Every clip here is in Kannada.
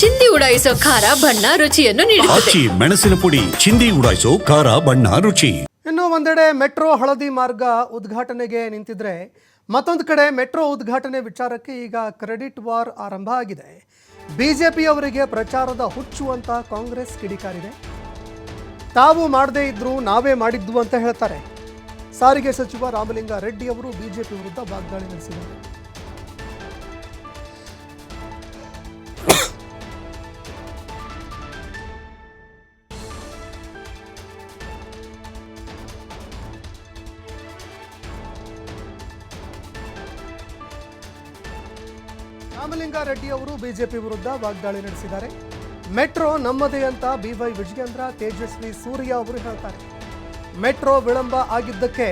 ಚಿಂದಿ ಉಡಾಯಿಸೋ ಖಾರ ಬಣ್ಣ ರುಚಿಯನ್ನು ನೀಡುತ್ತದೆ. ಆಚಿ ಮೆಣಸಿನ ಪುಡಿ ಚಿಂದಿ ಉಡಾಯಿಸೋ ಖಾರ ಬಣ್ಣ ರುಚಿ. ಇನ್ನು ಒಂದೆಡೆ ಮೆಟ್ರೋ ಹಳದಿ ಮಾರ್ಗ ಉದ್ಘಾಟನೆಗೆ ನಿಂತಿದ್ರೆ ಮತ್ತೊಂದು ಕಡೆ ಮೆಟ್ರೋ ಉದ್ಘಾಟನೆ ವಿಚಾರಕ್ಕೆ ಈಗ ಕ್ರೆಡಿಟ್ ವಾರ್ ಆರಂಭ ಆಗಿದೆ. ಬಿಜೆಪಿಯವರಿಗೆ ಪ್ರಚಾರದ ಹುಚ್ಚು ಅಂತ ಕಾಂಗ್ರೆಸ್ ಕಿಡಿಕಾರಿದೆ. ತಾವು ಮಾಡದೇ ಇದ್ರೂ ನಾವೇ ಮಾಡಿದ್ದು ಅಂತ ಹೇಳ್ತಾರೆ. ಸಾರಿಗೆ ಸಚಿವ ರಾಮಲಿಂಗ ರೆಡ್ಡಿ ಅವರು ಬಿಜೆಪಿ ವಿರುದ್ಧ ವಾಗ್ದಾಳಿ ನಡೆಸಿದ್ದಾರೆ. ರಾಮಲಿಂಗಾರೆಡ್ಡಿ ಅವರು ಬಿಜೆಪಿ ವಿರುದ್ಧ ವಾಗ್ದಾಳಿ ನಡೆಸಿದ್ದಾರೆ. ಮೆಟ್ರೋ ನಮ್ಮದೇ ಅಂತ ಬಿವೈ ವಿಜಯೇಂದ್ರ, ತೇಜಸ್ವಿ ಸೂರ್ಯ ಅವರು ಹೇಳ್ತಾರೆ. ಮೆಟ್ರೋ ವಿಳಂಬ ಆಗಿದ್ದಕ್ಕೆ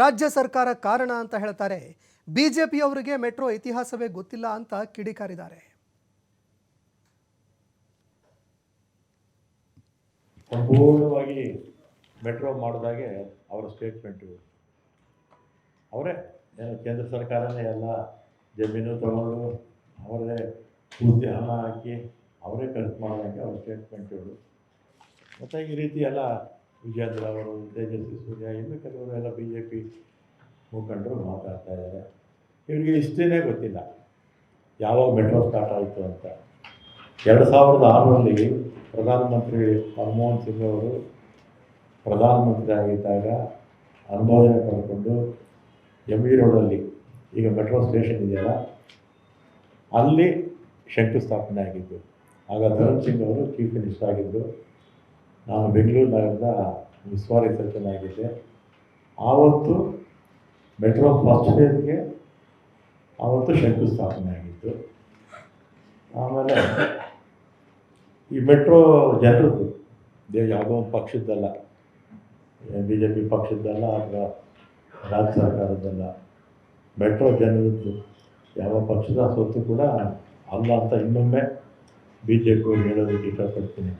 ರಾಜ್ಯ ಸರ್ಕಾರ ಕಾರಣ ಅಂತ ಹೇಳ್ತಾರೆ. ಬಿಜೆಪಿ ಅವರಿಗೆ ಮೆಟ್ರೋ ಇತಿಹಾಸವೇ ಗೊತ್ತಿಲ್ಲ ಅಂತ ಕಿಡಿಕಾರಿದ್ದಾರೆ. ಸಂಪೂರ್ಣವಾಗಿ ಮೆಟ್ರೋ ಮಾಡಿದಾಗೆ ಅವರ ಸ್ಟೇಟ್ಮೆಂಟ್ ಅವರೇ ಕೇಂದ್ರ ಸರ್ಕಾರನೇ ಎಲ್ಲ ಜಮೀನು ತಗೊಂಡು ಅವರೇ ಪೂರ್ತಿ ಹಣ ಹಾಕಿ ಅವರೇ ಖರ್ಚು ಮಾಡೋಕ್ಕೆ ಅವ್ರ ಸ್ಟೇಟ್ಮೆಂಟ್ಗಳು ಮತ್ತು ಈ ರೀತಿ ಎಲ್ಲ ವಿಜೇಂದ್ರ ಅವರು, ತೇಜಸ್ವಿ ಸೂರ್ಯ, ಇನ್ನು ಕೆಲವರು ಎಲ್ಲ ಬಿ ಜೆ ಪಿ ಮುಖಂಡರು ಮಾತಾಡ್ತಾ ಇದ್ದಾರೆ. ಇವರಿಗೆ ಇಷ್ಟೇ ಗೊತ್ತಿಲ್ಲ. ಯಾವಾಗ ಮೆಟ್ರೋ ಸ್ಟಾರ್ಟ್ ಆಯಿತು ಅಂತ. ಎರಡು ಸಾವಿರದ ಆರರಲ್ಲಿ ಪ್ರಧಾನಮಂತ್ರಿ ಮನಮೋಹನ್ ಸಿಂಗ್ ಅವರು ಪ್ರಧಾನಮಂತ್ರಿ ಆಗಿದ್ದಾಗ ಅನುಮೋದನೆ ಪಡ್ಕೊಂಡು ಎಂ ಇ ರೋಡಲ್ಲಿ, ಈಗ ಮೆಟ್ರೋ ಸ್ಟೇಷನ್ ಇದೆಯಲ್ಲ ಅಲ್ಲಿ ಶಂಕುಸ್ಥಾಪನೆ ಆಗಿದ್ದು, ಆಗ ಧರಮ್ ಸಿಂಗ್ ಅವರು ಚೀಫ್ ಮಿನಿಸ್ಟರ್ ಆಗಿದ್ದರು ನಾನು ಬೆಂಗಳೂರು ನಗರದ ವಿಸ್ವಾರಿ ಸಚಿವಾಗಿದ್ದೆ ಆವತ್ತು ಮೆಟ್ರೋ ಫಸ್ಟ್ ಫೇಸ್ಗೆ ಆವತ್ತು ಶಂಕುಸ್ಥಾಪನೆ ಆಗಿತ್ತು. ಆಮೇಲೆ ಈ ಮೆಟ್ರೋ ಜನರದ್ದು ದೇ ಯಾವುದೋ ಒಂದು ಪಕ್ಷದ್ದಲ್ಲ ಬಿ ಜೆ ಪಿ ಪಕ್ಷದ್ದಲ್ಲ ಅಥವಾ ರಾಜ್ಯ ಸರ್ಕಾರದ್ದಲ್ಲ ಮೆಟ್ರೋ ಜನರದ್ದು. ಯಾವ ಪಕ್ಷದ ಸ್ವತ್ತು ಕೂಡ ಅಲ್ಲ ಅಂತ ಇನ್ನೊಮ್ಮೆ ಬಿ ಜೆ ಪಿ ಹೇಳೋದಕ್ಕೆ ಇಷ್ಟಪಡ್ತೀನಿ.